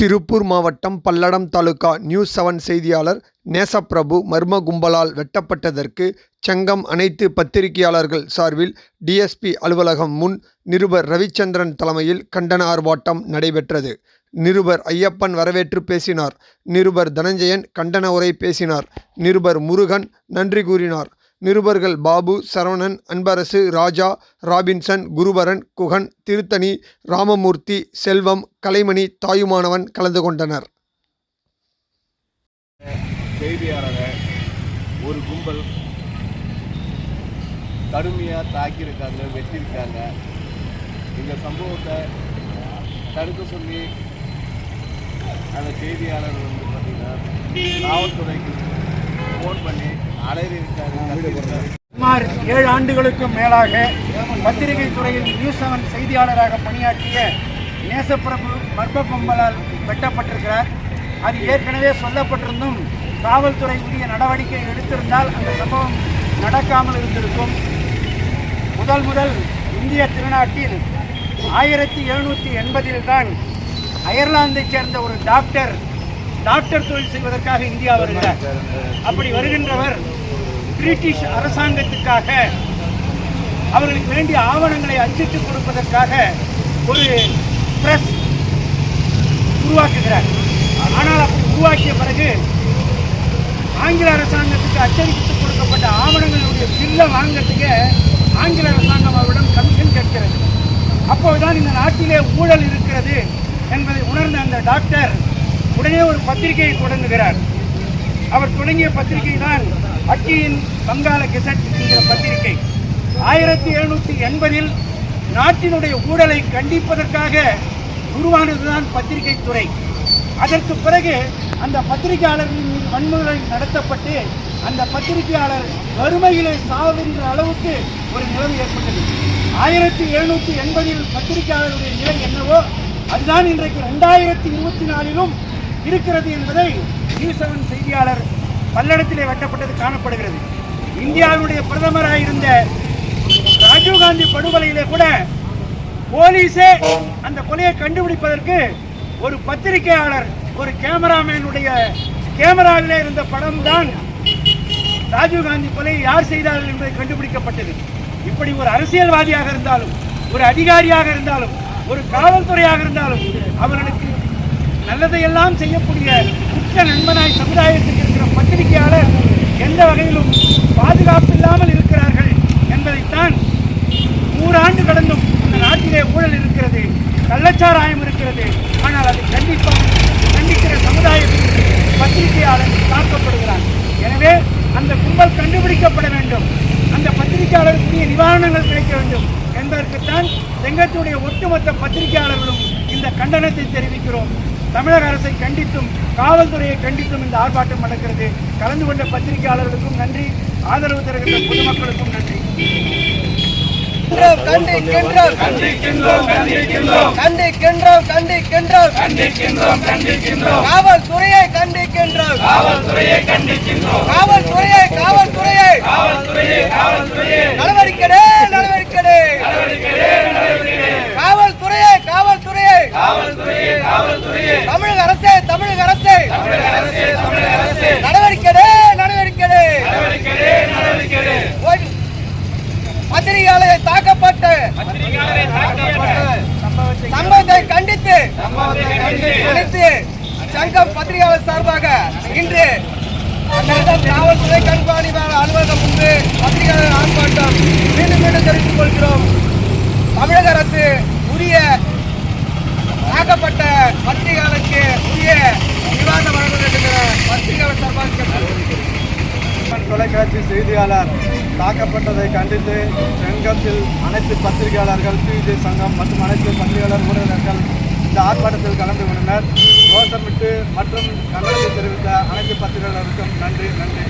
திருப்பூர் மாவட்டம் Palladam taluka news seven செய்தியாளர் நேசப்பிரபு மர்ம கும்பலால் வெட்டப்பட்டதற்கு சங்கம் அனைத்து பத்திரிகையாளர்கள் சார்பில் டிஎஸ்பி அலுவலகம் முன் நிருபர் ரவிச்சந்திரன் தலைமையில் கண்டன ஆர்ப்பாட்டம் நடைபெற்றது. நிருபர் ஐயப்பன் வரவேற்று பேசினார். நிருபர் தனஞ்சயன் கண்டன உரை பேசினார். நிருபர் முருகன் நன்றி கூறினார். நிருபர்கள் பாபு சரவணன் அன்பரசு ராஜா ராபின்சன் குருபரன் குகன் திருத்தணி ராமமூர்த்தி செல்வம் கலைமணி தாயுமானவன் கலந்து கொண்டனர். செய்தியாளரை ஒரு கும்பல் கடுமையாக தாக்கியிருக்காங்க வெட்டியிருக்காங்க. இந்த சம்பவத்தை தடுக்க சொல்லி அந்த செய்தியாளர் வந்து பார்த்தீங்கன்னா காவல்துறைக்கு ஃபோன் பண்ணி அலையிருக்காங்க கத்தியிருக்காங்க சுமார் ஏழு ஆண்டுகளுக்கும் மேலாக பத்திரிகை துறையில் நியூஸ் செவன் செய்தியாளராக பணியாற்றிய நேசப்பிரபு மர்ம பொம்பலால் வெட்டப்பட்டிருக்கிறார். அது ஏற்கனவே சொல்லப்பட்டிருந்தும் காவல்துறை உரிய நடவடிக்கை எடுத்திருந்தால் அந்த சம்பவம் நடக்காமல் இருந்திருக்கும். முதல் முதல் இந்திய திருநாட்டில் ஆயிரத்தி எழுநூற்றி எண்பதில்தான் அயர்லாந்தைச் சேர்ந்த ஒரு டாக்டர் டாக்டர் தொழில் செய்வதற்காக இந்தியா வருகிறார். அப்படி வருகின்றவர் பிரிட்டிஷ் அரசாங்கத்துக்காக அவர்களுக்கு வேண்டிய ஆவணங்களை அச்சிட்டு கொடுப்பதற்காக ஒரு பிரஸ் உருவாக்குகிறார். ஆனால் அப்படி உருவாக்கிய பிறகு ஆங்கில அரசாங்கத்துக்கு அச்சடித்து கொடுக்கப்பட்ட ஆவணங்களுடைய பில்லை வாங்கிறதுக்கு ஆங்கில அரசாங்கம் அவரிடம் கமிஷன் கேட்கிறது. அப்போதுதான் இந்த நாட்டிலே ஊழல் இருக்கிறது என்பதை உணர்ந்த அந்த டாக்டர் உடனே ஒரு பத்திரிகையை தொடங்குகிறார். அவர் தொடங்கிய பத்திரிகை தான் அக்கியின் வங்காள கெசட் என்கிற பத்திரிகை. ஆயிரத்தி எழுநூற்றி எண்பதில் நாட்டினுடைய ஊழலை கண்டிப்பதற்காக உருவானதுதான் பத்திரிகை துறை. அதற்கு பிறகு அந்த பத்திரிகையாளர்களின் மீது வன்முறை நடத்தப்பட்டு அந்த பத்திரிகையாளர் வறுமையிலே சாவுகின்ற அளவுக்கு ஒரு நிலவு ஏற்பட்டது. ஆயிரத்தி எழுநூற்றி எண்பதில் பத்திரிகையாளருடைய நிலை என்னவோ அதுதான் இன்றைக்கு ரெண்டாயிரத்தி இருபத்தி நாலிலும் இருக்கிறது என்பதை நியூஸ் செய்தியாளர் பல்லடத்திலே வெட்டப்பட்டது காணப்படுகிறது. இந்தியாவுடைய பிரதமராக இருந்த ராஜீவ்காந்தி படுகொலையிலே கூட போலீஸே அந்த கொலையை கண்டுபிடிப்பதற்கு ஒரு பத்திரிகையாளர் ஒரு கேமராமேனுடைய கேமராவிலே இருந்த படம் தான் ராஜீவ்காந்தி கொலையை யார் செய்தார்கள் என்பது கண்டுபிடிக்கப்பட்டது. இப்படி ஒரு அரசியல்வாதியாக இருந்தாலும் ஒரு அதிகாரியாக இருந்தாலும் ஒரு காவல்துறையாக இருந்தாலும் அவர்களுக்கு நல்லதையெல்லாம் செய்யக்கூடிய உச்ச நண்பனாய் சமுதாயத்தில் இருக்கிற பத்திரிகையாளர் எந்த வகையிலும் பாதுகாப்பு இல்லாமல் இருக்கிறார்கள் என்பதைத்தான் நூறாண்டு கடந்தும் இந்த நாட்டிலே ஊழல் இருக்கிறது கள்ளச்சாராயம் இருக்கிறது. ஆனால் அது கண்டிப்பாக கண்டிக்கிற சமுதாயத்திற்கு பத்திரிகையாளர் தாக்கப்படுகிறார் எனவே அந்த கும்பல் கண்டுபிடிக்கப்பட வேண்டும். அந்த பத்திரிகையாளருக்குரிய நிவாரணங்கள் கிடைக்க வேண்டும் என்பதற்குத்தான் செங்கத்துடைய ஒட்டுமொத்த பத்திரிகையாளர்களும் இந்த கண்டனத்தை தெரிவிக்கிறோம். தமிழக அரசை கண்டித்தும் காவல்துறையை கண்டித்தும் இந்த ஆர்ப்பாட்டம் நடக்கிறது. கலந்து கொண்ட பத்திரிகையாளர்களுக்கும் நன்றி. ஆதரவு தருகின்ற பொதுமக்களுக்கும் நன்றி. கண்டிக்கின்றோம் கண்டிக்கின்றோம். கண்டிக்கின்றோம் கண்டிக்கின்றோம். கண்டிக்கின்றோம் கண்டிக்கின்றோம். காவல்துறையை கண்டிக்கின்றோம். காவல்துறையை கண்டிக்கின்றோம். காவல்துறையை காவல்துறையை. காவல்துறையை காவல்துறையை. நடவடிக்கை நடவடிக்கை காவல்துறையை காவல்துறையை காவல்துறையை காவல்துறையை தமிழக அரசே தமிழக அரசே. நடவடிக்கை நடவடிக்கை பத்திரிகையாளர் தாக்கப்பட்டு சம்பவத்தை கண்டித்து கண்டித்து. சங்கம் பத்திரிகையாளர் சார்பாக இன்று காவல்துறை கண்காணிப்பாளர் அலுவலகம் முன்பு பத்திரிகையாளர் ஆர்ப்பாட்டம் மீண்டும் மீண்டும் தெரிவித்துக் கொள்கிறோம். தமிழக அரசு உரிய தாக்கப்பட்ட பத்திரிகையாளருக்கு உரிய நிவாரணம் வழங்க வேண்டும் என பத்திரிகையாளர் சார்பாக தொலைக்காட்சி செய்தியாளர் தாக்கப்பட்டதை கண்டித்து செங்கத்தில் அனைத்து பத்திரிகையாளர்கள் சிஜே சங்கம் மற்றும் அனைத்து பத்திரிகையாளர் ஊடகங்கள் இந்த ஆர்ப்பாட்டத்தில் கலந்து கொண்டனர். கோஷமிட்டு மற்றும் கண்டனத்தை தெரிவித்த அனைத்து பத்திரிகையாளருக்கும் நன்றி நன்றி.